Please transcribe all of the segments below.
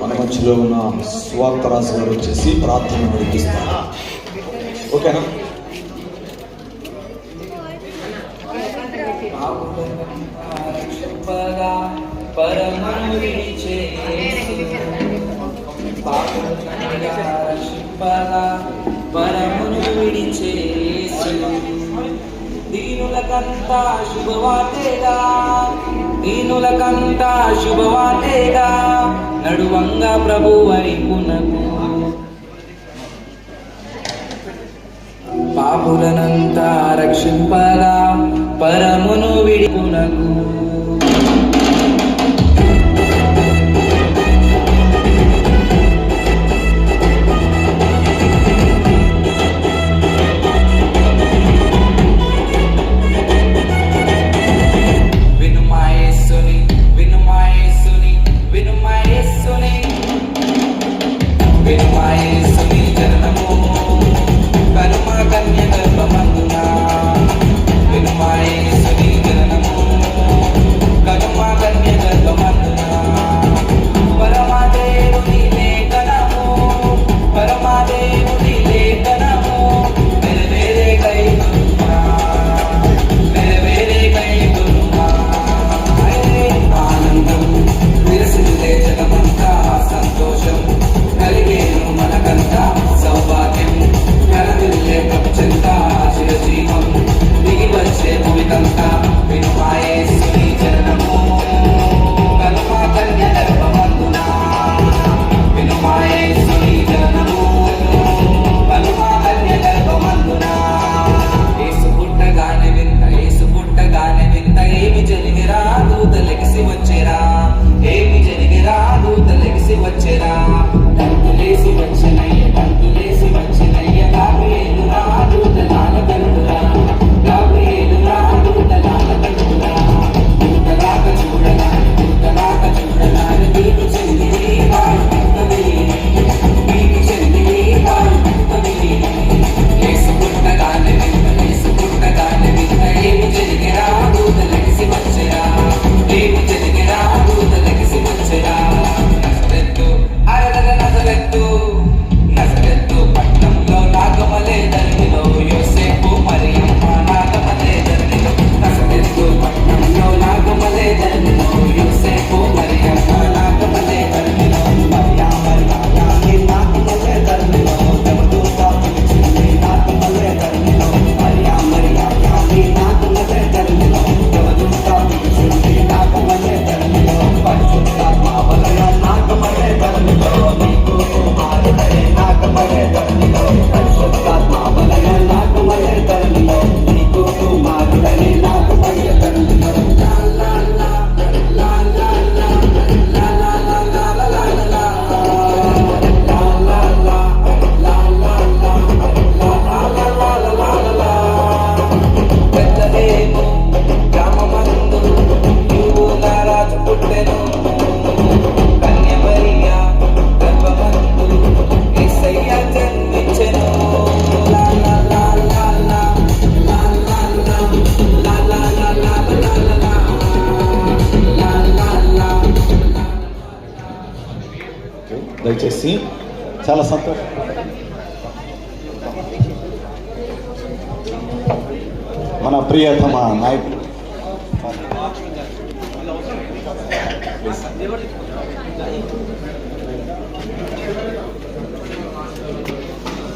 మన మధ్యలో ఉన్న స్వార్థరాజు గారు వచ్చేసి ప్రార్థన నడిపిస్తారు ఓకేనా? దీనులకంతా శుభవార్తేగా. దీనులకంతా శుభవార్తేగా. నడువంగా ప్రభు పునకు. పాపులనంతా రక్షింపగా పరమును విడిపునకు.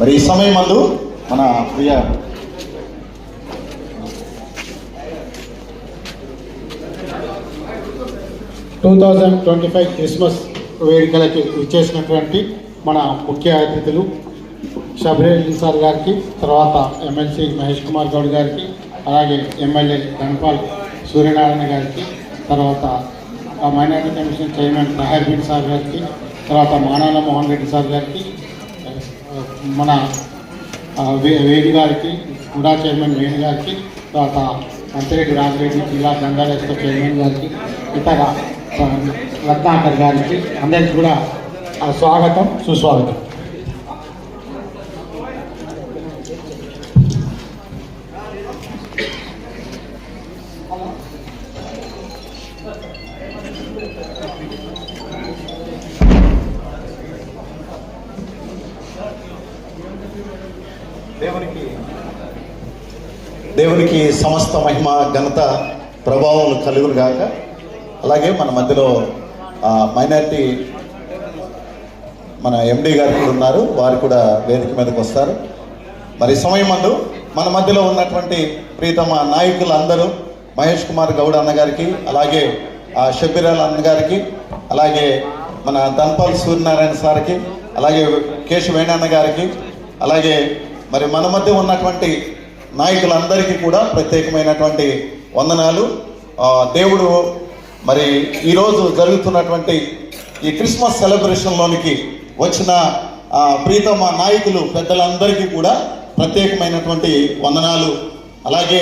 మరి ఈ సమయం మందు మన ప్రియ two thousand twenty five Christmas వేడుకలకి ఇచ్చేసినటువంటి మన ముఖ్య అతిథులు షబ్రేల్ సార్ గారికి తర్వాత ఎమ్మెల్సీ మహేష్ కుమార్ గౌడ్ గారికి అలాగే ఎమ్మెల్యే ధనపాల్ సూర్యనారాయణ గారికి తర్వాత మైనార్టీ కమిషన్ చైర్మన్ నాహర్బీడ్ సార్ గారికి తర్వాత మానాల మోహన్ రెడ్డి సార్ గారికి మన వేణు గారికి హుడా చైర్మన్ వేణు గారికి తర్వాత అంతరెడ్డి రాజరెడ్డి ఇలా గంగారేశ్వర చైర్మన్ గారికి ఇతర రత్నాకర్ గారికి అందరికీ కూడా స్వాగతం సుస్వాగతం. సమస్త మహిమ ఘనత ప్రభావం కలుగులు గాక. అలాగే మన మధ్యలో మైనారిటీ మన ఎండి గారు కూడా ఉన్నారు. వారు కూడా వేదిక మీదకి వస్తారు. మరి సమయం అందు మన మధ్యలో ఉన్నటువంటి ప్రీతమ నాయకులు అందరూ మహేష్ కుమార్ గౌడ్ అన్నగారికి అలాగే ఆ షబ్బీరాల్ అన్నగారికి అలాగే మన ధన్పాల్ సూర్యనారాయణ సార్కి అలాగే కేశవేణన్న గారికి అలాగే మరి మన మధ్య ఉన్నటువంటి నాయకులందరికీ కూడా ప్రత్యేకమైనటువంటి వందనాలు. దేవుడు మరి ఈరోజు జరుగుతున్నటువంటి ఈ క్రిస్మస్ సెలబ్రేషన్లోనికి వచ్చిన ప్రీతమ నాయకులు పెద్దలందరికీ కూడా ప్రత్యేకమైనటువంటి వందనాలు. అలాగే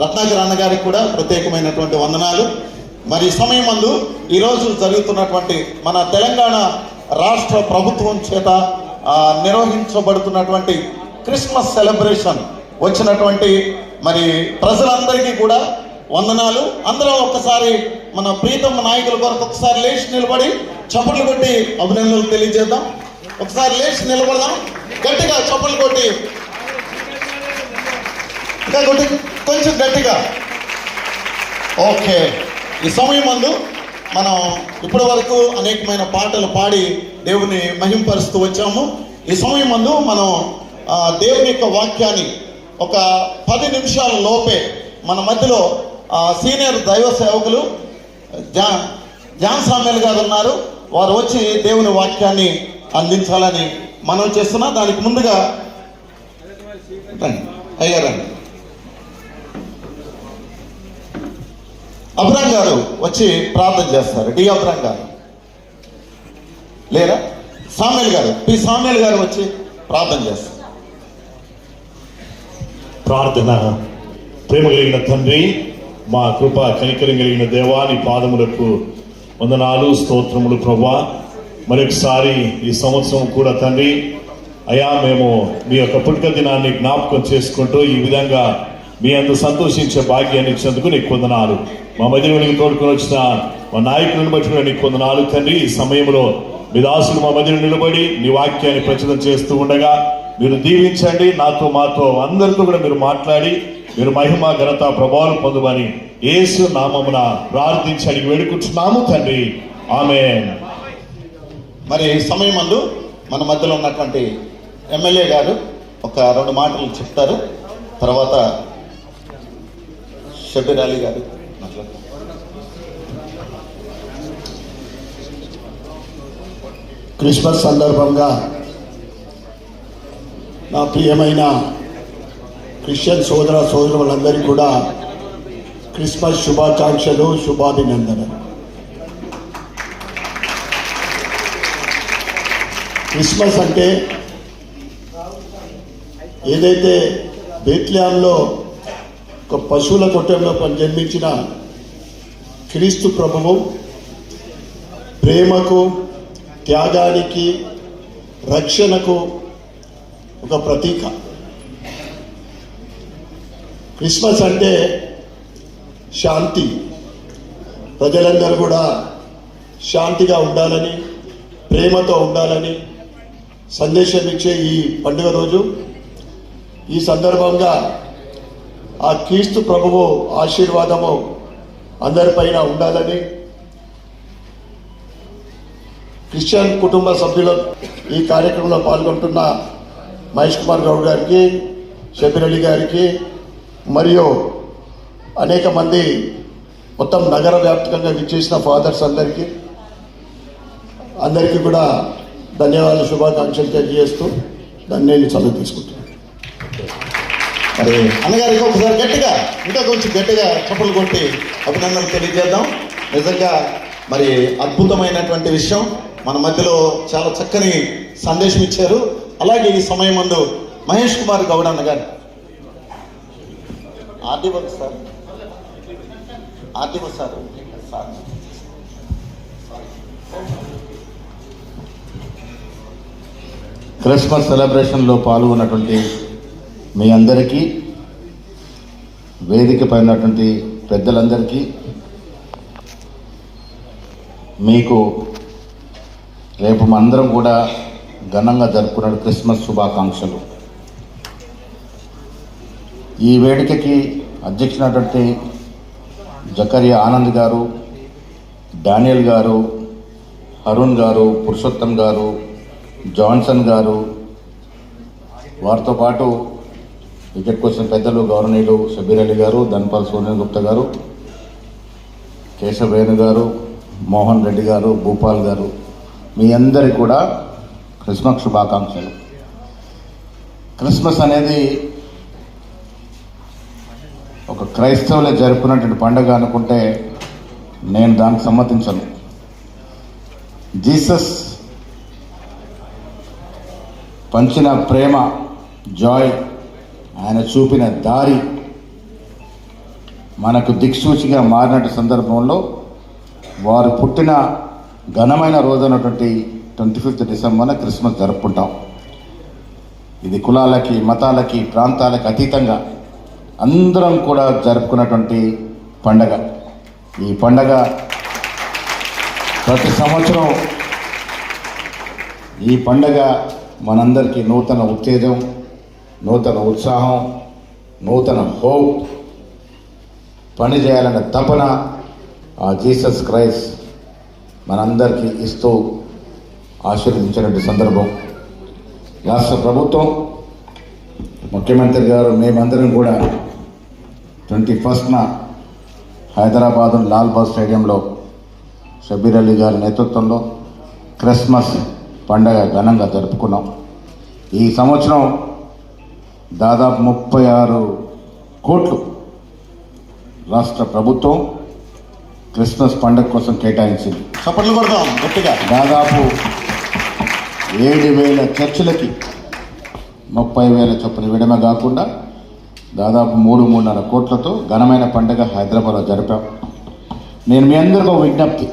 రత్నాకర్ అన్నగారికి కూడా ప్రత్యేకమైనటువంటి వందనాలు. మరి సమయం ముందు ఈరోజు జరుగుతున్నటువంటి మన తెలంగాణ రాష్ట్ర ప్రభుత్వం చేత నిర్వహించబడుతున్నటువంటి క్రిస్మస్ సెలబ్రేషన్ వచ్చినటువంటి మరి ప్రజలందరికీ కూడా వందనాలు. అందరం ఒక్కసారి మన ప్రీతమ్మ నాయకుల కొరకు ఒకసారి లేచి నిలబడి చప్పట్లు కొట్టి అభినందనలు తెలియజేద్దాం. ఒకసారి లేచి నిలబడదాం. గట్టిగా చప్పట్లు కొట్టి. ఇంకా కొట్టి కొంచెం గట్టిగా. ఓకే. ఈ సమయం మందు మనం ఇప్పటి వరకు అనేకమైన పాటలు పాడి దేవుని మహింపరుస్తూ వచ్చాము. ఈ సమయం మందు మనం దేవుని యొక్క వాక్యాన్ని ఒక పది నిమిషాల లోపే మన మధ్యలో సీనియర్ దైవ సేవకులు జా జాన్ సామ్యుల్ గారు ఉన్నారు. వారు వచ్చి దేవుని వాక్యాన్ని అందించాలని మనం చేస్తున్నా. దానికి ముందుగా రండి అయ్యా అబ్రాం గారు వచ్చి ప్రార్థన చేస్తారు. డి అబ్రాం గారు. లేరా? సామ్యుల్ గారు. పి సామ్యుల్ గారు వచ్చి ప్రార్థన చేస్తారు. ప్రార్థన ప్రేమ కలిగిన తండ్రి మా కృప కనికరం కలిగిన దేవాని పాదములకు వందనాలు స్తోత్రములు ప్రభా మరొకసారి ఈ సంవత్సరం కూడా తండ్రి అయా మేము మీ యొక్క పుట్టుక దినాన్ని జ్ఞాపకం చేసుకుంటూ ఈ విధంగా మీ అందు సంతోషించే భాగ్యాన్ని ఇచ్చినందుకు నీకు కొందనాలు మా మధ్యలోనికి తోడుకొని వచ్చిన మా నాయకులను బట్టి కూడా నీకు కొందనాలు తండ్రి. ఈ సమయంలో మీ దాసులు మా మధ్యలో నిలబడి నీ వాక్యాన్ని ప్రచురం చేస్తూ ఉండగా మీరు దీవించండి నాతో మాతో అందరితో కూడా మీరు మాట్లాడి మీరు మహిమ ఘనత ప్రభావం పొందమని యేసు నామమున ప్రార్థించి అడిగి వేడుకుంటున్నాము తండ్రి. ఆమె మరి ఈ సమయం మందు మన మధ్యలో ఉన్నటువంటి ఎమ్మెల్యే గారు ఒక రెండు మాటలు చెప్తారు. తర్వాత షబీర్ అలీ గారు మాట్లాడతారు. క్రిస్మస్ సందర్భంగా నా ప్రియమైన క్రిస్టియన్ సోదర సోదరులందరికీ కూడా క్రిస్మస్ శుభాకాంక్షలు శుభాభినందనలు. క్రిస్మస్ అంటే ఏదైతే బేత్లయాంలో ఒక పశువుల కొట్టంలో జన్మించిన క్రీస్తు ప్రభువు ప్రేమకు త్యాగానికి రక్షణకు ఒక ప్రతీక. క్రిస్మస్ అంటే శాంతి. ప్రజలందరూ కూడా శాంతిగా ఉండాలని ప్రేమతో ఉండాలని సందేశం ఇచ్చే ఈ పండుగ రోజు. ఈ సందర్భంగా ఆ క్రీస్తు ప్రభువు ఆశీర్వాదము అందరిపైన ఉండాలని క్రిస్టియన్ కుటుంబ సభ్యులు ఈ కార్యక్రమంలో పాల్గొంటున్న మహేష్ కుమార్ గౌడ్ గారికి షబీర్ అలీ గారికి మరియు అనేక మంది మొత్తం నగర వ్యాప్తంగా విచ్చేసిన ఫాదర్స్ అందరికీ అందరికీ కూడా ధన్యవాదాలు శుభాకాంక్షలు తెలియజేస్తూ దాన్ని నేను చదువు తీసుకుంటాను మరి అన్నగారికి ఒకసారి గట్టిగా ఇంకా కొంచెం గట్టిగా చప్పలు కొట్టి అభినందనలు తెలియజేద్దాం. నిజంగా మరి అద్భుతమైనటువంటి విషయం. మన మధ్యలో చాలా చక్కని సందేశం ఇచ్చారు. అలాగే ఈ సమయం ముందు మహేష్ కుమార్ గౌడ్ అన్న గారు RDO sir. RDO sir. Sir. Christmas సెలబ్రేషన్లో పాల్గొన్నటువంటి మీ అందరికీ వేదిక పైనటువంటి పెద్దలందరికీ మీకు రేపు మందరం కూడా ఘనంగా జరుపుకున్న క్రిస్మస్ శుభాకాంక్షలు. ఈ వేడుకకి అధ్యక్షునటువంటి జకరియా ఆనంద్ గారు డానియల్ గారు అరుణ్ గారు పురుషోత్తం గారు జాన్సన్ గారు వారితో పాటు వికెట్ కోసం పెద్దలు గవర్నీలు షబీర్ అలీ గారు ధన్పాల్ సోనియన్ గుప్తా గారు కేశవ్ గారు మోహన్ రెడ్డి గారు భూపాల్ గారు మీ అందరి కూడా క్రిస్మస్ శుభాకాంక్షలు క్రిస్మస్ అనేది ఒక క్రైస్తవులే జరుపుకున్నటువంటి పండుగ అనుకుంటే నేను దానికి సమ్మతించను. జీసస్ పంచిన ప్రేమ జాయ్ ఆయన చూపిన దారి మనకు దిక్సూచిగా మారినటువంటి సందర్భంలో వారు పుట్టిన ఘనమైన రోజు అన్నటువంటి ట్వంటీ ఫిఫ్త్ డిసెంబర్న క్రిస్మస్ జరుపుకుంటాం. ఇది కులాలకి మతాలకి ప్రాంతాలకి అతీతంగా అందరం కూడా జరుపుకున్నటువంటి పండగ. ఈ పండగ ప్రతి సంవత్సరం ఈ పండగ మనందరికీ నూతన ఉత్తేజం నూతన ఉత్సాహం నూతన హోప్ పని చేయాలన్న తపన ఆ జీసస్ క్రైస్ట్ మనందరికీ ఇస్తూ ఆశీర్వదించినటువంటి సందర్భం. రాష్ట్ర ప్రభుత్వం ముఖ్యమంత్రి గారు మేమందరం కూడా ట్వంటీ ఫస్ట్న హైదరాబాద్ లాల్బాగ్ స్టేడియంలో షబీర్ అలీ గారి నేతృత్వంలో క్రిస్మస్ పండగ ఘనంగా జరుపుకున్నాం. ఈ సంవత్సరం దాదాపు ముప్పై ఆరు కోట్లు రాష్ట్ర ప్రభుత్వం క్రిస్మస్ పండగ కోసం కేటాయించింది. దాదాపు ఏడు వేల చర్చలకి ముప్పై వేల చొప్పున విడమ కాకుండా దాదాపు మూడు మూడున్నర కోట్లతో ఘనమైన పండుగ హైదరాబాద్లో జరిపాం. నేను మీ అందరికీ ఒక విజ్ఞప్తి.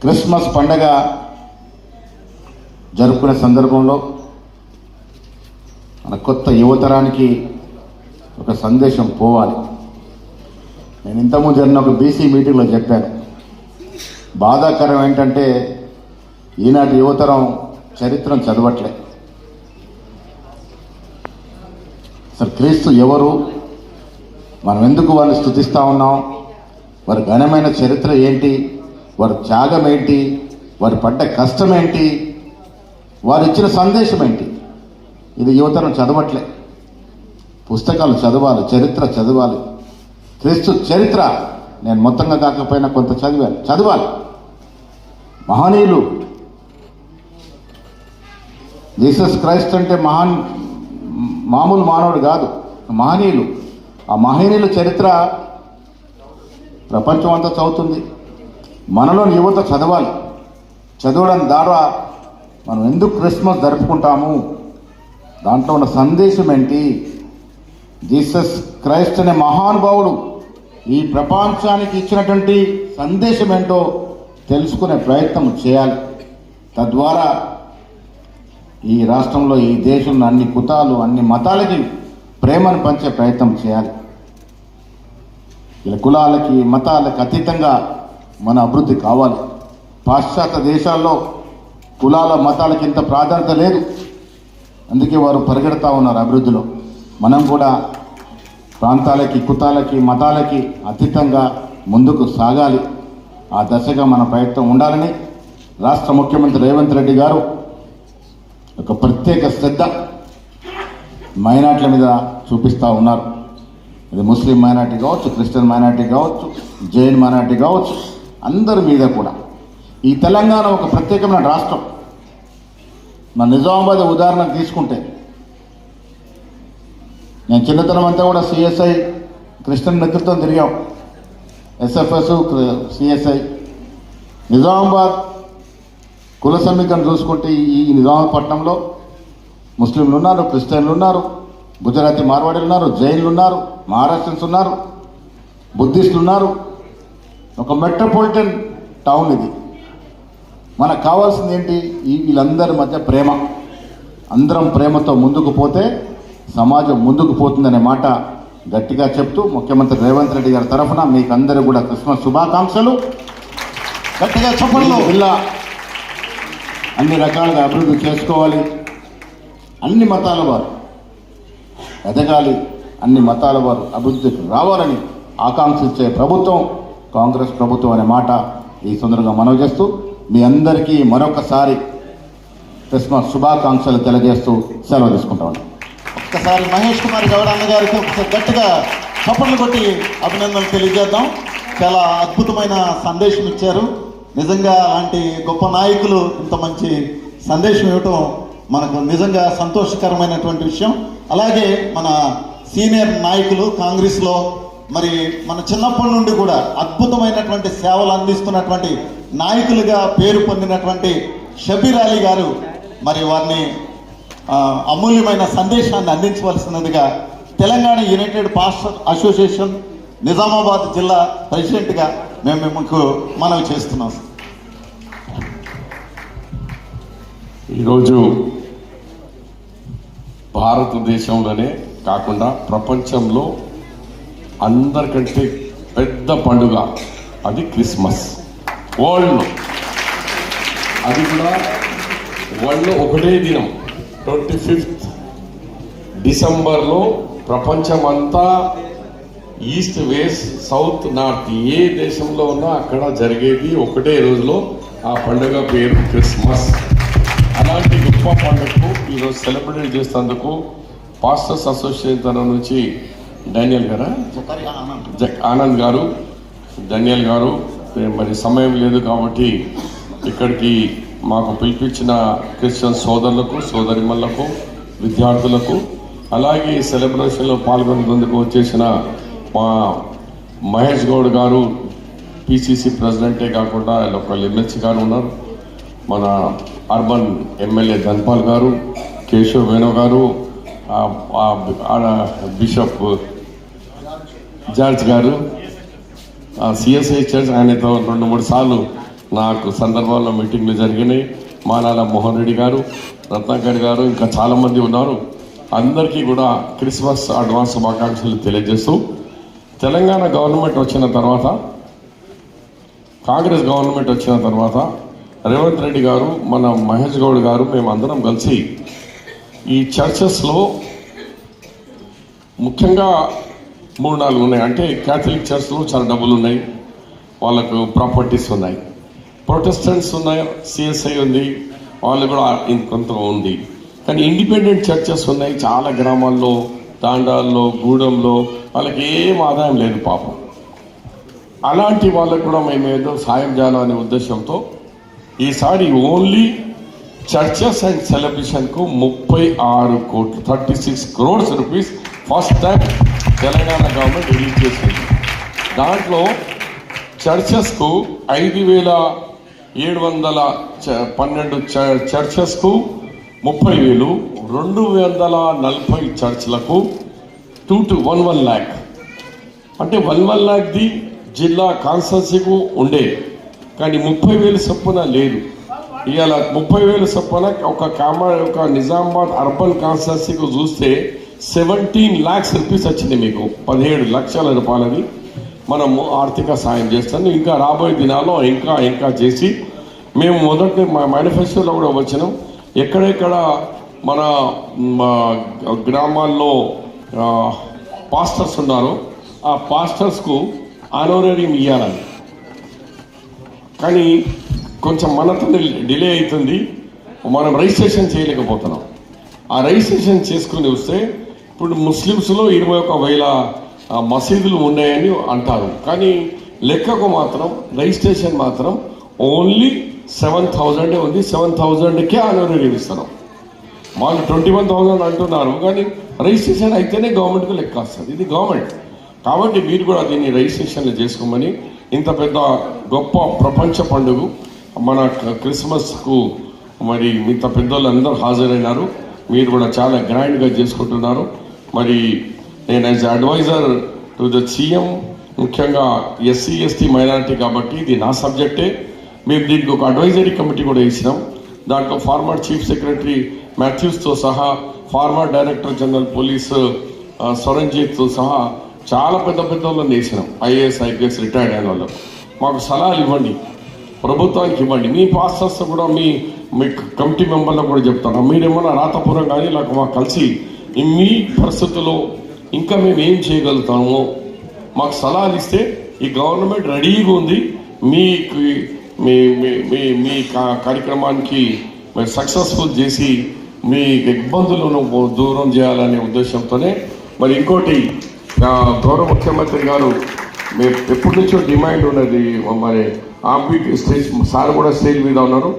క్రిస్మస్ పండగ జరుపుకునే సందర్భంలో మన కొత్త యువతరానికి ఒక సందేశం పోవాలి. నేను ఇంతకుముందు జరిగిన ఒక బీసీ మీటింగ్లో చెప్పాను. బాధాకరం ఏంటంటే ఈనాటి యువతరం చరిత్రను చదవట్లే. అసలు క్రీస్తు ఎవరు? మనం ఎందుకు వారిని స్థుతిస్తూ ఉన్నాం? వారి ఘనమైన చరిత్ర ఏంటి? వారి త్యాగం ఏంటి? వారి పడ్డ కష్టం ఏంటి? వారు ఇచ్చిన సందేశం ఏంటి? ఇది యువతరం చదవట్లే. పుస్తకాలు చదవాలి చరిత్ర చదవాలి. క్రీస్తు చరిత్ర నేను మొత్తంగా కాకపోయినా కొంత చదివాను. చదవాలి. మహనీయులు జీసస్ క్రైస్ట్ అంటే మహాన్ మామూలు మానవుడు కాదు మహనీయులు. ఆ మహనీయుల చరిత్ర ప్రపంచం అంతా చదువుతుంది. మనలోని యువత చదవాలి. చదవడం ద్వారా మనం ఎందుకు క్రిస్మస్ జరుపుకుంటాము? దాంట్లో ఉన్న సందేశం ఏంటి? జీసస్ క్రైస్ట్ అనే మహానుభావుడు ఈ ప్రపంచానికి ఇచ్చినటువంటి సందేశం ఏంటో తెలుసుకునే ప్రయత్నం చేయాలి. తద్వారా ఈ రాష్ట్రంలో ఈ దేశంలో అన్ని కుతాలు అన్ని మతాలకి ప్రేమను పంచే ప్రయత్నం చేయాలి. ఇలా కులాలకి మతాలకు అతీతంగా మన అభివృద్ధి కావాలి. పాశ్చాత్య దేశాల్లో కులాల మతాలకి ఇంత ప్రాధాన్యత లేదు. అందుకే వారు పరిగెడతా ఉన్నారు అభివృద్ధిలో. మనం కూడా ప్రాంతాలకి కుతాలకి మతాలకి అతీతంగా ముందుకు సాగాలి. ఆ దశగా మన ప్రయత్నం ఉండాలని రాష్ట్ర ముఖ్యమంత్రి రేవంత్ రెడ్డి గారు ఒక ప్రత్యేక శ్రద్ధ మైనార్టీల మీద చూపిస్తూ ఉన్నారు. ఇది ముస్లిం మైనార్టీ కావచ్చు క్రిస్టియన్ మైనార్టీ కావచ్చు జైన్ మైనార్టీ కావచ్చు అందరి మీద కూడా. ఈ తెలంగాణ ఒక ప్రత్యేకమైన రాష్ట్రం. మన నిజామాబాద్ ఉదాహరణ తీసుకుంటే నేను చిన్నతనం అంతా కూడా సిఎస్ఐ క్రిస్టియన్ నేతృత్వం తిరిగాం. ఎస్ఎఫ్ఎస్ సిఎస్ఐ నిజామాబాద్ కుల సమీకరణ చూసుకుంటే ఈ పట్టణంలో ముస్లింలు ఉన్నారు క్రిస్టియన్లు ఉన్నారు గుజరాతీ మార్వాడీలు ఉన్నారు జైన్లు ఉన్నారు మహారాష్ట్రన్స్ ఉన్నారు బుద్ధిస్టులు ఉన్నారు. ఒక మెట్రోపాలిటన్ టౌన్ ఇది. మనకు కావాల్సింది ఏంటి? ఈ వీళ్ళందరి మధ్య ప్రేమ. అందరం ప్రేమతో ముందుకు పోతే సమాజం ముందుకు పోతుందనే మాట గట్టిగా చెప్తూ ముఖ్యమంత్రి రేవంత్ రెడ్డి గారి తరఫున మీకు అందరూ కూడా క్రిస్మస్ శుభాకాంక్షలు. గట్టిగా చెప్పండి జిల్లా అన్ని రకాలుగా అభివృద్ధి చేసుకోవాలి. అన్ని మతాల వారు ఎదగాలి. అన్ని మతాల వారు అభివృద్ధికి రావాలని ఆకాంక్షించే ప్రభుత్వం కాంగ్రెస్ ప్రభుత్వం అనే మాట ఈ సందర్భంగా మనవి చేస్తూ మీ అందరికీ మరొకసారి క్రిస్మస్ శుభాకాంక్షలు తెలియజేస్తూ సెలవు తీసుకుంటాను ఒక్కసారి మహేష్ కుమార్ గౌడ అన్నగారికి ఒకసారి గట్టిగా చప్పట్లు కొట్టి అభినందనలు తెలియజేద్దాం. చాలా అద్భుతమైన సందేశం ఇచ్చారు. నిజంగా అలాంటి గొప్ప నాయకులు ఇంత మంచి సందేశం ఇవ్వటం మనకు నిజంగా సంతోషకరమైనటువంటి విషయం. అలాగే మన సీనియర్ నాయకులు కాంగ్రెస్లో మరి మన చిన్నప్పటి నుండి కూడా అద్భుతమైనటువంటి సేవలు అందిస్తున్నటువంటి నాయకులుగా పేరు పొందినటువంటి షబీర్ అలీ గారు మరి వారిని అమూల్యమైన సందేశాన్ని అందించవలసినదిగా Telangana united pastor association Nizamabad జిల్లా ప్రెసిడెంట్గా మేము మీకు మనవి చేస్తున్నాం. ఈరోజు భారతదేశంలోనే కాకుండా ప్రపంచంలో అందరికంటే పెద్ద పండుగ అది క్రిస్మస్. వరల్డ్లో. అది కూడా వరల్డ్లో ఒకటే దినం. ట్వంటీ ఫిఫ్త్ డిసెంబర్లో ప్రపంచమంతా ఈస్ట్ వెస్ట్ సౌత్ నార్త్ ఏ దేశంలో ఉన్నా అక్కడ జరిగేది ఒకటే రోజులో ఆ పండుగ పేరు క్రిస్మస్. గొప్ప పండుగకు ఈరోజు సెలబ్రేట్ చేసేందుకు పాస్టర్స్ అసోసియేషన్ తరఫు నుంచి డానియల్ గారా? ఆనంద్. గారు ధన్యాల్ గారు. మరి సమయం లేదు కాబట్టి ఇక్కడికి మాకు పిలిపించిన క్రిస్టియన్ సోదరులకు సోదరిమల్లకు విద్యార్థులకు అలాగే ఈ సెలబ్రేషన్లో పాల్గొనేందుకు వచ్చేసిన మా మహేష్ గౌడ్ గారు పిసిసి ప్రెసిడెంటే కాకుండా లోకల్ ఎమ్మెల్సీ గారు ఉన్నారు. మన అర్బన్ ఎమ్మెల్యే ధన్పాల్ గారు కేశవ్ వేణు గారు ఆ- బిషప్ జార్జ్ గారు సిఎస్ఐ చర్చ్ ఆయనతో రెండు మూడు సార్లు నాకు సందర్భాల్లో మీటింగ్లు జరిగినాయి. మానాల మోహన్ రెడ్డి గారు రత్నాకర్ గారు ఇంకా చాలామంది ఉన్నారు. అందరికీ కూడా క్రిస్మస్ అడ్వాన్స్ శుభాకాంక్షలు తెలియజేస్తూ తెలంగాణ గవర్నమెంట్ వచ్చిన తర్వాత కాంగ్రెస్ గవర్నమెంట్ వచ్చిన తర్వాత రేవంత్ రెడ్డి గారు మన మహేష్ గౌడ్ గారు మేమందరం కలిసి ఈ చర్చెస్లో ముఖ్యంగా మూడు నాలుగు ఉన్నాయి. అంటే క్యాథలిక్ చర్చ్లో చాలా డబ్బులు ఉన్నాయి. వాళ్ళకు ప్రాపర్టీస్ ఉన్నాయి. ప్రొటెస్టెంట్స్ ఉన్నాయి. సిఎస్ఐ ఉంది. వాళ్ళు కూడా కొంత ఉంది. కానీ ఇండిపెండెంట్ చర్చెస్ ఉన్నాయి. చాలా గ్రామాల్లో తాండాల్లో గూడెంలో వాళ్ళకి ఏం ఆదాయం లేదు పాపం. అలాంటి వాళ్ళకు కూడా మేము ఏదో సాయం చేయాలనే ఉద్దేశంతో ఈసారి ఓన్లీ చర్చెస్ అండ్ సెలబ్రేషన్కు ముప్పై ఆరు కోట్లు thirty six crores rupees first time Telangana government release చేసింది. దాంట్లో చర్చెస్కు ఐదు వేల ఏడు వందల చ- పన్నెండు చ- చర్చెస్కు ముప్పై వేలు రెండు వందల నలభై చర్చ్లకు two to one one lakh అంటే వన్ వన్ ల్యాక్ది జిల్లా కాన్స్టెన్సీకు ఉండే కానీ ముప్పై వేలు చొప్పున లేదు. ఇవాళ ముప్పై వేలు చొప్పున ఒక కామ ఒక నిజామాబాద్ అర్బన్ కాన్స్టెన్సీకి చూస్తే సెవెంటీన్ ల్యాక్స్ రూపీస్ వచ్చింది మీకు. పదిహేడు లక్షల రూపాయలని మనము ఆర్థిక సాయం చేస్తాను ఇంకా రాబోయే దినాల్లో ఇంకా ఇంకా చేసి మేము మొదటి మా మేనిఫెస్టోలో కూడా వచ్చినాం. ఎక్కడెక్కడ మన మా గ్రామాల్లో పాస్టర్స్ ఉన్నారో ఆ పాస్టర్స్కు ఆనోరేరియం ఇవ్వాలని కానీ కొంచెం మనతో డిలే అవుతుంది. మనం రిజిస్ట్రేషన్ చేయలేకపోతున్నాం. ఆ రిజిస్ట్రేషన్ చేసుకుని వస్తే ఇప్పుడు ముస్లిమ్స్లో ఇరవై ఒక వేల మసీదులు ఉన్నాయని అంటారు. కానీ లెక్కకు మాత్రం రిజిస్ట్రేషన్ మాత్రం ఓన్లీ సెవెన్ థౌజండే ఉంది. సెవెన్ థౌజండ్కే ఆనరీ ఇస్తున్నాం. వాళ్ళు ట్వంటీ వన్ థౌసండ్ అంటున్నారు. కానీ రిజిస్ట్రేషన్ అయితేనే గవర్నమెంట్కి లెక్క వస్తుంది. ఇది గవర్నమెంట్. కాబట్టి మీరు కూడా దీన్ని రిజిస్ట్రేషన్లు చేసుకోమని ఇంత పెద్ద గొప్ప ప్రపంచ పండుగ. మన క్రిస్మస్కు మరి ఇంత పెద్దోళ్ళు అందరూ హాజరైనారు. మీరు కూడా చాలా గ్రాండ్గా చేసుకుంటున్నారు. మరి నేను as advisor to the CM ముఖ్యంగా ఎస్సీ ఎస్టీ మైనారిటీ కాబట్టి ఇది నా సబ్జెక్టే. మేము దీనికి ఒక అడ్వైజరీ కమిటీ కూడా ఇచ్చినాం దాంట్లో ఫార్మర్ చీఫ్ సెక్రటరీ మాథ్యూస్తో సహా ఫార్మర్ డైరెక్టర్ జనరల్ పోలీస్ ఆ, సహా చాలా పెద్ద పెద్ద వాళ్ళని వేసినాం ఐఏఎస్ ఐపీఎస్ రిటైర్డ్ అయిన వాళ్ళు. మాకు సలహాలు ఇవ్వండి. ప్రభుత్వానికి ఇవ్వండి. మీ పాస్టర్స్ కూడా మీ మీ కమిటీ మెంబర్లకు కూడా చెప్తాను. మీరేమన్నా రాతపూర్వం కానీ ఇలా మాకు కలిసి మీ పరిస్థితుల్లో ఇంకా మేము ఏం చేయగలుగుతామో మాకు సలహాలు ఇస్తే ఈ గవర్నమెంట్ రెడీగా ఉంది. మీకు మీ మీ మీ మీ కా- కార్యక్రమానికి మీరు సక్సెస్ఫుల్ చేసి మీ ఇబ్బందులను దూరం చేయాలనే ఉద్దేశంతోనే. మరి ఇంకోటి గౌరవ ముఖ్యమంత్రి గారు మీరు ఎప్పటి నుంచో డిమాండ్ ఉన్నది మరి ఆంబిక్ స్టేజ్ సార్ కూడా స్టేజ్ మీద ఉన్నారు.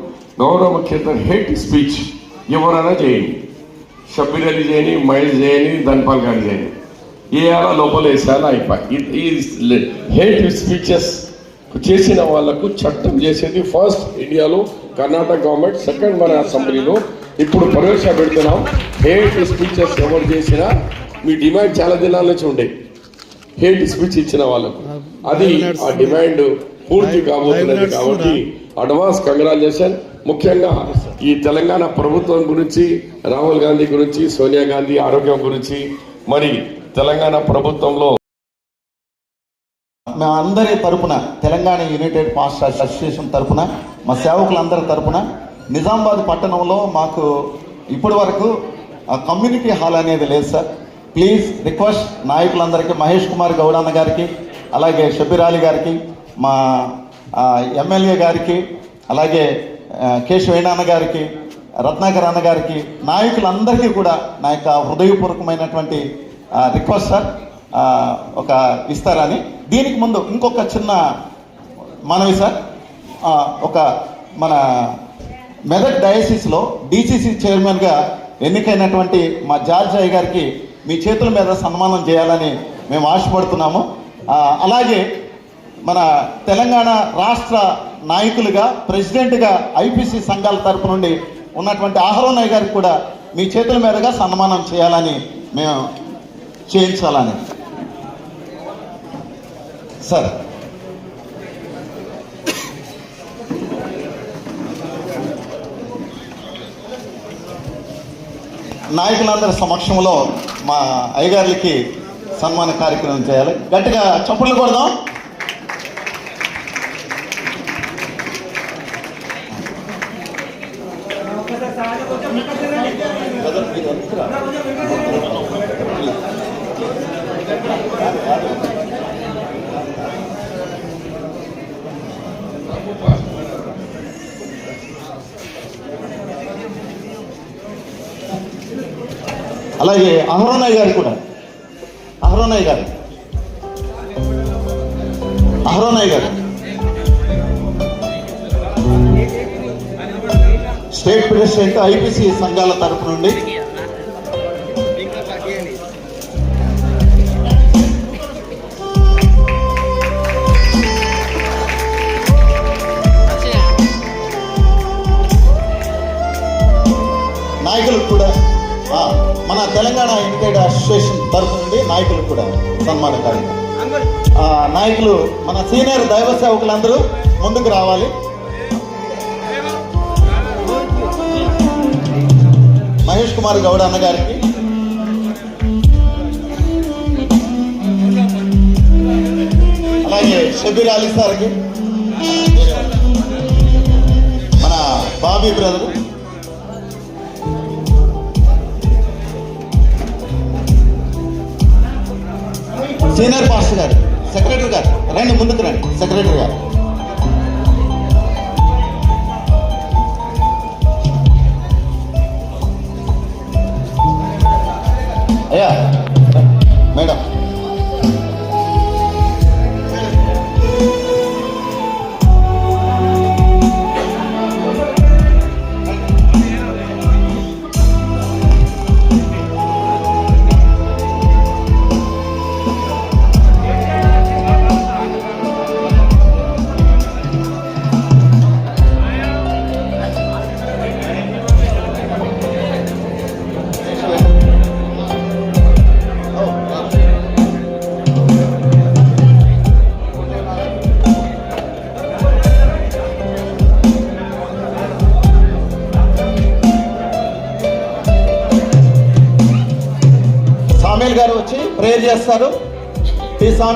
గౌరవ ముఖ్యమంత్రి హేట్ స్పీచ్ ఎవరైనా చేయండి. షబ్బీర్ అలీ చేయని మహేష్ చేయని ధన్పాల్ గారు చేయని వేయాలా లోపల వేసేయాలా అయిపోయి ఈ హేట్ స్పీచెస్ చేసిన వాళ్ళకు చట్టం చేసేది ఫస్ట్ ఇండియాలో కర్ణాటక గవర్నమెంట్ సెకండ్ మన అసెంబ్లీలో. ఇప్పుడు ప్రవేశపెడుతున్నాం. హేట్ స్పీచెస్ ఎవరు చేసినా మీ డిమాండ్ చాలా దినాల నుంచి ఉండే. హేట్ స్పీచ్ ఇచ్చిన వాళ్ళకు. అది ఆ డిమాండ్ పూర్తి కాబోతున్నది కాబట్టి అడ్వాన్స్ కంగ్రాచులేషన్ ముఖ్యంగా ఈ తెలంగాణ ప్రభుత్వం గురించి రాహుల్ గాంధీ గురించి సోనియా గాంధీ ఆరోగ్యం గురించి మరి తెలంగాణ ప్రభుత్వంలో మా అందరి తరపున తెలంగాణ యునైటెడ్ పాస్టర్ అసోసియేషన్ తరపున మా సేవకులందరి తరపున నిజామాబాద్ పట్టణంలో మాకు ఇప్పటి వరకు ఆ కమ్యూనిటీ హాల్ అనేది లేదు సార్. ప్లీజ్ రిక్వెస్ట్ నాయకులందరికీ మహేష్ కుమార్ గౌడన్న అన్న గారికి అలాగే షబీర్ అలీ గారికి మా ఎమ్మెల్యే గారికి అలాగే కేశవేణాన్న గారికి రత్నాకర్ అన్న గారికి నాయకులందరికీ కూడా నా యొక్క హృదయపూర్వకమైనటువంటి రిక్వెస్ట్ సార్ ఒక ఇస్తారని దీనికి ముందు ఇంకొక చిన్న మనవి సార్ ఒక మన మెదక్ డయాసిస్లో డీసీసీ చైర్మన్గా ఎన్నికైనటువంటి మా జార్జ్ అయ్య గారికి మీ చేతుల మీద సన్మానం చేయాలని మేము ఆశపడుతున్నాము. అలాగే మన తెలంగాణ రాష్ట్ర నాయకులుగా ప్రెసిడెంట్గా ఐపీసీ సంఘాల తరపు నుండి ఉన్నటువంటి ఆహరోనయ్య గారికి కూడా మీ చేతుల మీదుగా సన్మానం చేయాలని మేము చేయించాలని. సార్. నాయకులందరి సమక్షంలో మా అయ్యగారులకి సన్మాన కార్యక్రమం చేయాలి. గట్టిగా చప్పుళ్ళు కొడదాం. అలాగే అహరోనాయ్ గారు కూడా. అహరోనాయ్ గారు. అహరోనాయ్ గారు. స్టేట్ ప్రెసిడెంట్ ఐపీసీ సంఘాల తరపు నుండి నాయకులు కూడా సన్మాన ఆ, నాయకులు మన సీనియర్ దైవ సేవకులందరూ ముందుకు రావాలి. మహేష్ కుమార్ గౌడ్ అన్న గారికి. అలాగే షబీర్ అలీ సార్కి. మన బాబీ బ్రదర్. సీనియర్ పాస్టర్ గారు సెక్రటరీ గారు రండి ముందుకు రండి సెక్రటరీ గారు. అయ్యా మేడం.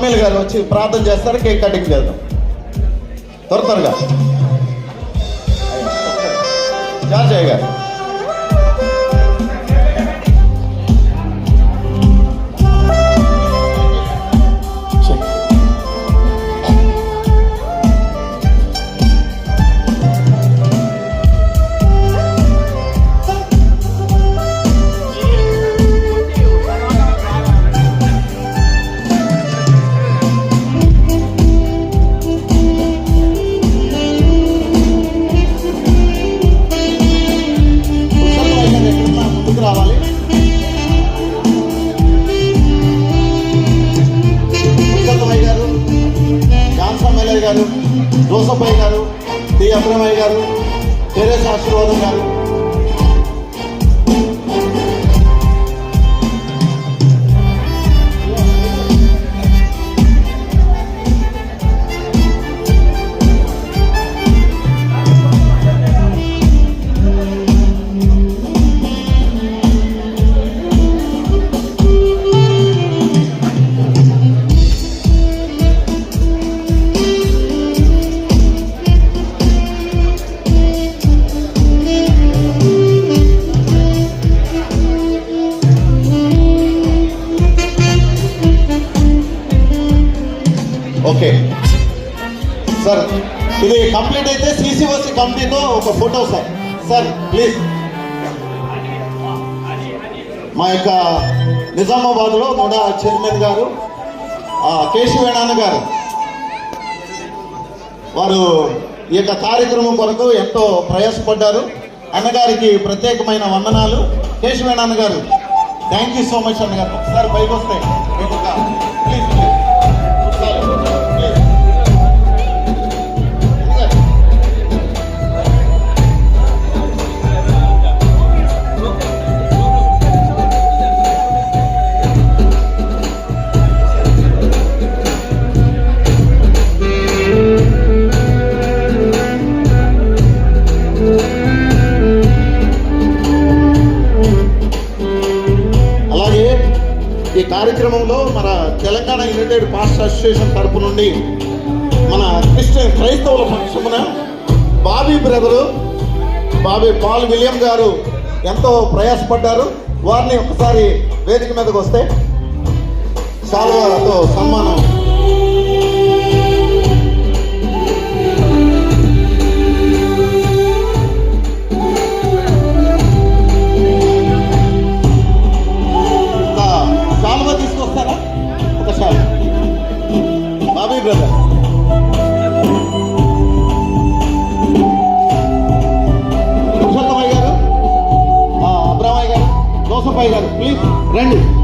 అమ్మేలు గారు వచ్చి ప్రార్థన చేస్తారు కేక్ కటింగ్ చేద్దాం. త్వర త్వరగా. జార్జయ్య గారు. కంప్లీట్ అయితే సిసిఓసి కమిటీతో ఒక ఫోటో సార్ సార్ ప్లీజ్. మా యొక్క నిజామాబాద్లో నోడా చైర్మన్ గారు కేశవేణాన్న గారు. వారు ఈ యొక్క కార్యక్రమం కొరకు ఎంతో ప్రయాసపడ్డారు. అన్నగారికి ప్రత్యేకమైన వందనాలు. కేశవేణాన్న గారు థ్యాంక్ యూ సో మచ్ అన్నగారు. సార్ బయట వస్తాయి. అసోసియేషన్ తరపు నుండి మన క్రిస్టియన్ క్రైస్తవుల పక్షమున Bobby brother Bobby Paul William గారు ఎంతో ప్రయాసపడ్డారు. వారిని ఒకసారి వేదిక మీదకి వస్తే సాల్వాతో సన్మానం. ప్లీజ్ రండి.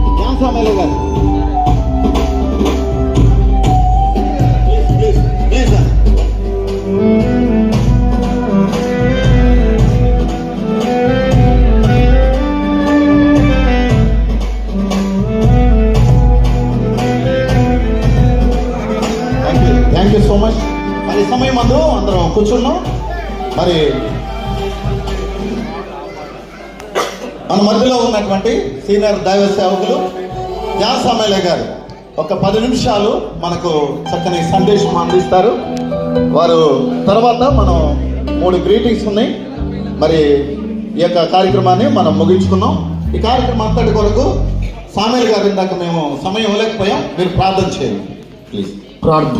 సీనియర్ దైవ సేవకులు జాసమయ్య గారు ఒక పది నిమిషాలు మనకు చక్కని సందేశం అందిస్తారు. వారు తర్వాత మనం మూడు గ్రీటింగ్స్ ఉన్నాయి. మరి ఈ యొక్క కార్యక్రమాన్ని మనం ముగించుకున్నాం. ఈ కార్యక్రమం అంతటి కొరకు సామేల్ గారి ఇందాక మేము సమయం ఇవ్వలేకపోయాం. మీరు ప్రార్థన చేయండి ప్లీజ్ ప్రార్థన